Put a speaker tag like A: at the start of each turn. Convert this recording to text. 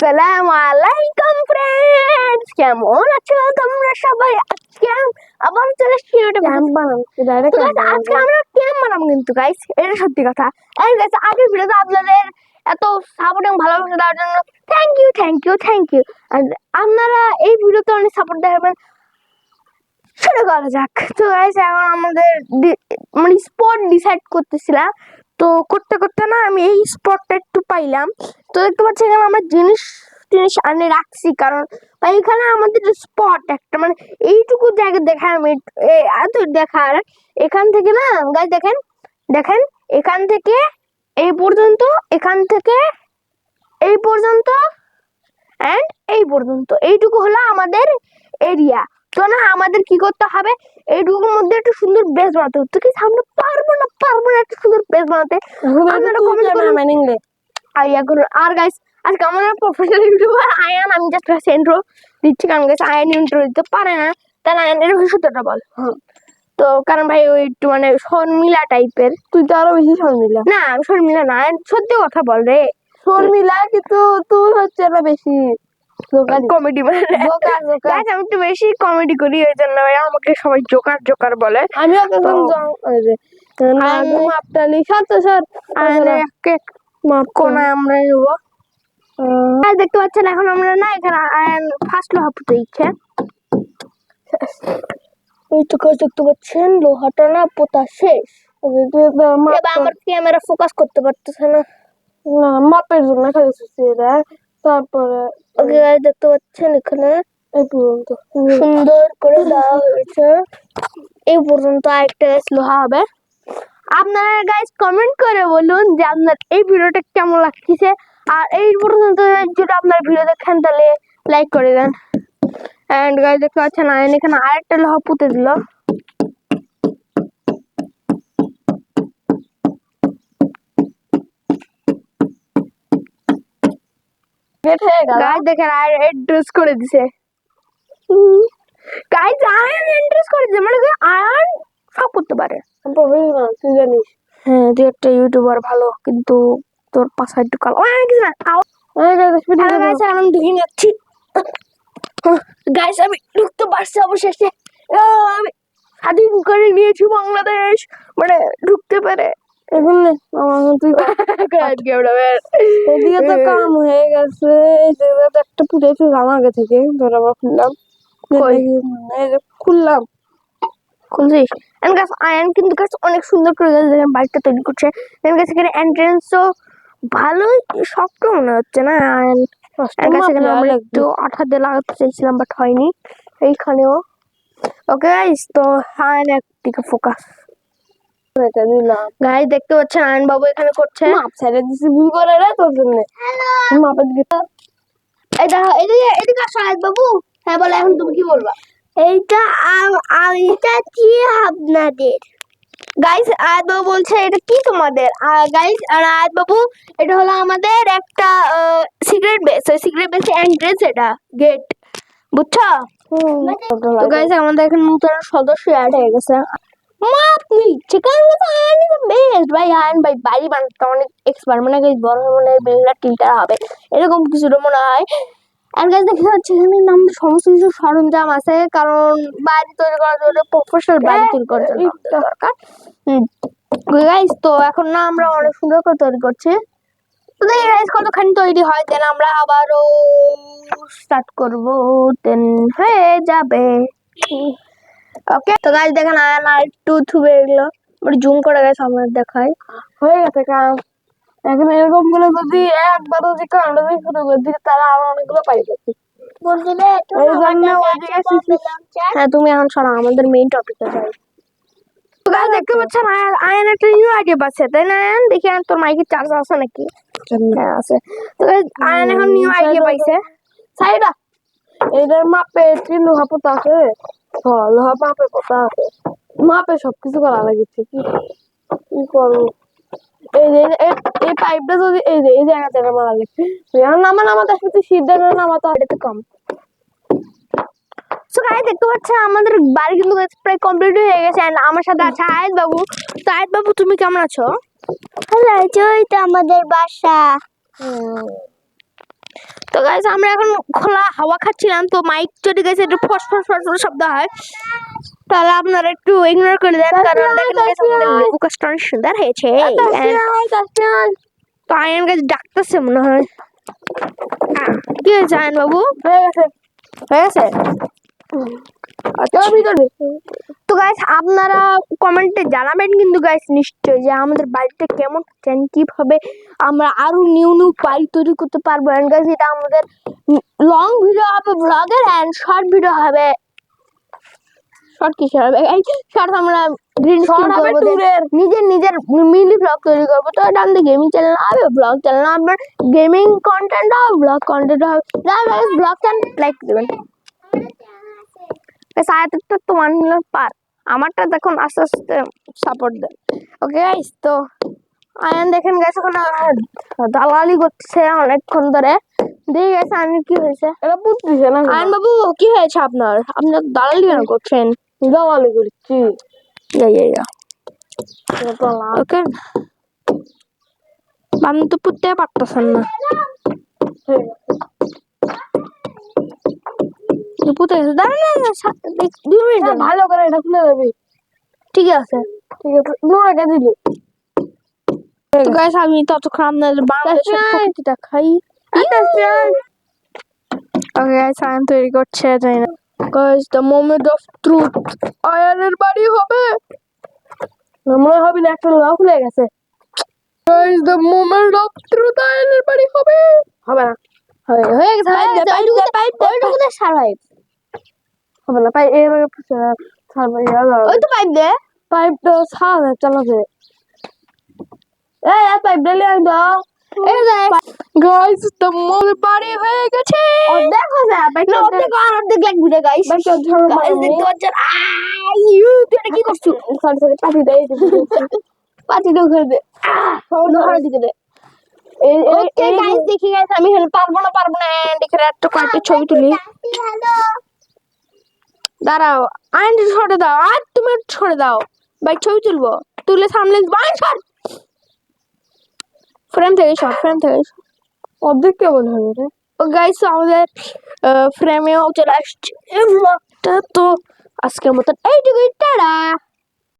A: আসসালামু আলাইকুম ফ্রেন্ডস কেমন আছো তোমরা সবাই? আজকে আবার চলে এসেছি একটা
B: ক্যাম্প বানানো
A: তো আজকে আমরা ক্যাম্প বানাবো কিন্তু গাইস এটা সত্যি কথা। এই গাইস আগের ভিডিওতে আপনাদের এত সাপোর্ট এবং ভালোবাসা দেওয়ার জন্য thank you thank you thank you আর আপনারা এই ভিডিওতে অনেক সাপোর্ট দেখাবেন। শুরু করা যাক। তো গাইস এখন আমাদের মানে স্পট ডিসাইড করতেছিলাম। তো করতে করতে না আমি এই স্পটটা একটু পাইলাম। তো দেখতে পাচ্ছি এখানে আমরা জিনিস জিনিস আনে রাখছি কারণ বা এখানে আমাদের স্পট একটা মানে এইটুকু জায়গা দেখা আমি এত দেখার এখান থেকে না গাছ দেখেন দেখেন এখান থেকে এই পর্যন্ত এখান থেকে এই পর্যন্ত অ্যান্ড এই পর্যন্ত এইটুকু হলো আমাদের এরিয়া তো না আমাদের কি করতে হবে? এইটুকুর মধ্যে একটা সুন্দর বেস বানাতে হবে। তো কি আমরা পারব না পারব না একটা সুন্দর বেস বানাতে। আপনারা comment করুন।
B: ক্যামেরা
A: আর ইয়া করুন আর গাইস আজকে আমাদের প্রফেশনাল ইউটিউবার আয়ান আমি জাস্ট একটা ইন্ট্রো দিচ্ছি কারণ গাইস আয়ান ইন্ট্রো দিতে পারে না তাহলে আয়ান এর সত্যটা বল। তো কারণ ভাই ওই একটু মানে শর্মিলা টাইপের
B: তুই তো আরও বেশি শর্মিলা
A: না আমি শর্মিলা না সত্যি কথা বল রে
B: শর্মিলা কিন্তু তুই হচ্ছে না বেশি
A: কমেডি মানে। আমি একটু বেশি কমেডি করি ওই জন্য ভাই আমাকে সবাই জোকার জোকার বলে।
B: মাপটালি সাথে স্যার
A: কোনায় আমরা নেব। আর দেখতে পাচ্ছেন এখন আমরা না এখানে আয়ান ফার্স্ট লোহা পুঁতে দিচ্ছে।
B: ওই তো কাজ দেখতে পাচ্ছেন লোহাটা না পোতা শেষ।
A: আমার ক্যামেরা ফোকাস করতে পারতেছে না।
B: না মাপের জন্য খালি এটা তারপরে
A: ওকে দেখতে পাচ্ছেন এখানে?
B: এই পর্যন্ত।
A: সুন্দর করে দেওয়া হয়েছে। এই পর্যন্ত আরেকটা গাছ লোহা হবে। আপনারা গাইস কমেন্ট করে বলুন যে আপনার এই ভিডিওটা কেমন লাগতেছে। আর এই পর্যন্ত যদি আপনার ভিডিও দেখেন তাহলে লাইক করে দেন এন্ড গাইস দেখতে পাচ্ছেন, আয়ন এখানে আরেকটা লোহা পুঁতে দিল। দেখেন আর এড্রেস করে দিছে। গাইস আয়ন এড্রেস করে দিছে। মানে আয়ন করতে পারে।
B: তুই জানিস।
A: হ্যাঁ তুই একটা ইউটিউবার ভালো কিন্তু তোর পাশা একটু কালো। কিছু না গাইস ঢুকে যাচ্ছি গাইস আমি ঢুকতে পারছি অবশেষে। আমি স্বাধীন করে নিয়েছি বাংলাদেশ। মানে ঢুকতে পেরে।
B: এখন তুই। এদিকে তো কাম হয়ে গেছে। একটা আগে থেকে। ধর আমরা খুললাম। যে খুললাম।
A: খুলছিস এন্ড গাছ আয়ন কিন্তু গাছ অনেক সুন্দর করে গাছ দেখেন বাড়িটা তৈরি করছে। এন্ড গাছ এখানে এন্ট্রেন্সও ভালোই শক্ত মনে হচ্ছে না আয়ন কাছে এখানে আমরা একটু আঠা দিয়ে লাগাতে চাইছিলাম বাট হয়নি। এইখানেও। ওকে গাইস তো আয়ন একদিকে ফোকাস গাইস দেখতে পাচ্ছেন আয়ন বাবু এখানে করছে।
B: মাপ ছেড়ে দিছি ভুল করে রে তোর জন্য? মাপের দিকে
A: এই দেখো এদিকে এদিকে আসো আয়ন বাবু। হ্যাঁ বলে এখন তুমি কি বলবা? এইটা এইটা কি আপনাদের? গাইস আয়াত বাবু বলছে এটা কি তোমাদের? গাইস আর আয়াত বাবু এটা হলো আমাদের একটা সিক্রেট বেস ওই সিক্রেট বেসে এন্ট্রেন্স এটা গেট বুঝছ? তো গাইস আমাদের এখন নতুন সদস্য অ্যাড হয়ে গেছে। বেস্ট ভাই আয়ন ভাই, বাড়ি বানাতে অনেক এক্সপার্ট মানে বড় মনে হয় বিল্ডার টিল্টার হবে। এরকম কিছুটা মনে হয়। আর গাছ দেখতে পাচ্ছি এখানে নাম সমস্ত কিছু সরঞ্জাম আছে কারণ বাড়ি তৈরি করার জন্য প্রফেশনাল বাড়ি তৈরি করার জন্য দরকার। গাইস তো এখন না আমরা অনেক সুন্দর করে তৈরি করছি। তো দেখি গাইস কতখানি তৈরি হয় দেন আমরা আবারও স্টার্ট করব দেন হয়ে যাবে। ওকে তো গাইস দেখেন আর একটু থুবে এগুলো। জুম করে গেছে আমার দেখায়
B: হয়ে গেছে কাম এখন এরকম করে যদি একবার যদি কামড়া দিয়ে শুরু করে দিই তারা আরও অনেকগুলো পাই জন্য ওইদিকে
A: হ্যাঁ তুমি এখন শোনো আমাদের মেইন টপিকে যাই দেখতে পাচ্ছেন আয়ন আয়ন একটা নিউ আইডিয়া পাচ্ছে তাই না আয়ন? দেখি তোর মাইকের চার্জ আছে নাকি? হ্যাঁ আছে। তো আয়ন এখন নিউ আইডিয়া পাইছে। সাইডা।
B: এটার মাপে লোহা পোতা আছে? হ্যাঁ লোহা মাপে পোতা আছে। মাপে সবকিছু করা লাগছে কি কি করব? এই যে এই- পাইপটা যদি এই যে এই জায়গা থেকে মারা লাগছে এখন নামা নামাতে আসবে তুই দেবে নামাতে
A: এটাতে কম। সো গাইস দেখতে পাচ্ছেন আমাদের বাড়ি কিন্তু প্রায় কমপ্লিট হয়ে গেছে। And আমার সাথে আছে আয়াত বাবু। তো আয়াত বাবু তুমি কেমন আছো? আছো এই তো আমাদের বাসা। তো গাইস আমরা এখন খোলা হাওয়া খাচ্ছিলাম। তো মাইক চলে গেছে একটু ফস ফস ফস ফস শব্দ হয় তাহলে আপনারা একটু ইগনোর করে দেন কারণ লেবু গাছটা অনেক সুন্দর হয়েছে। তো আয়ন গাছ ডাকতেছে মনে হয়। কি হয়েছে আয়ন বাবু?
B: হয়ে গেছে।
A: হয়ে গেছে? তো গাইস আপনারা কমেন্টে জানাবেন কিন্তু গাইস নিশ্চয়ই যে আমাদের বাড়িটা কেমন চান কীভাবে আমরা আরও নিউ নিউ বাড়ি তৈরি করতে পারব। এন্ড গাইস এটা আমাদের লং ভিডিও হবে ব্লগের এন্ড শর্ট ভিডিও হবে। শর্ট কি হবে শর্ট আমরা গ্রিন স্ক্রিন
B: হবে
A: করব নিজের নিজের মিনি ব্লগ তৈরি করব। তো এটা আমাদের গেমিং চ্যানেল হবে ব্লগ চ্যানেল আপনার গেমিং কন্টেন্ট হবে। ব্লগ কন্টেন্ট হবে ব্লগ চ্যানেল লাইক দেবেন। সাড়ে তো ওয়ান মিলিয়ন পার। আমারটা দেখুন আস্তে আস্তে সাপোর্ট দেন। ওকে গাইস তো আয়ন দেখেন গেছে ওখানে দালালি করছে অনেকক্ষণ ধরে। দিয়ে গেছে আয়নের কি হয়েছে?
B: এটা পুত্রিছে না
A: আয়ন বাবু কি হয়েছে আপনার? আপনি তো দালালি কেন করছেন। পুঁতে দাঁড়ান না, না, সা- দেখ- দুই মিনিট
B: ভালো করে এটা খুলে দেবি
A: ঠিক আছে
B: ঠিক আছে নোড়াকে দিলি
A: গাইস আমি ততক্ষণ আপনাদের বাংলাদেশের প্রকৃতিটা খাই ওকে গাইস তৈরি করছে জানি না guys the moment of truth আয়নের বাড়ি হবে?
B: মনে হবে না একটা লোহা খুলে গেছে।
A: Guys the moment of truth আয়নের বাড়ি হবে?
B: হবে না।
A: হয়ে হয়ে গেছে হয়ে
B: Pipe দে,
A: গেছে
B: pipe দে, pipe দে,
A: ওইটুকুতে সারাই
B: হবে না পাই এর
A: ওই তো পাইপ দে।
B: পাইপ তো ছাড়ে চালাবে এই পাইপ দিলে আমি দাও
A: গাইস দ্য মোমেন্ট বাড়ি হয়ে গেছে।
B: অর্ধেক হয়ে যায় পাইপ
A: না অর্ধেক আর অর্ধেক লাগবে রে গাইস
B: পাইপ তো ধরো
A: গাইস দেখতে পাচ্ছেন? আই ইউ তুই এটা কি করছিস
B: সরি সরি পাটি দেই
A: পাটিটা ঘরে দে। ঘরে দিকে দে।
B: এই
A: ওকে গাইস দেখি গাইস আমি পারব না পারব না। এন্ড এখানে একটা কয়েকটা ছবি তুলি। দাঁড়াও। আইন ছড়ে দাও। আর তুমি ছড়ে দাও। ভাই ছবি তুলবো। তুলে সামনে বাইন শট ফ্রেম থেকে শট ফ্রেম থেকে।
B: অর্ধেক কেমন হবে রে।
A: ও গাইস আমাদের ফ্রেমেও চলে আসছে। ব্লগটা তো আজকের মতন এইটুকুই টাটা!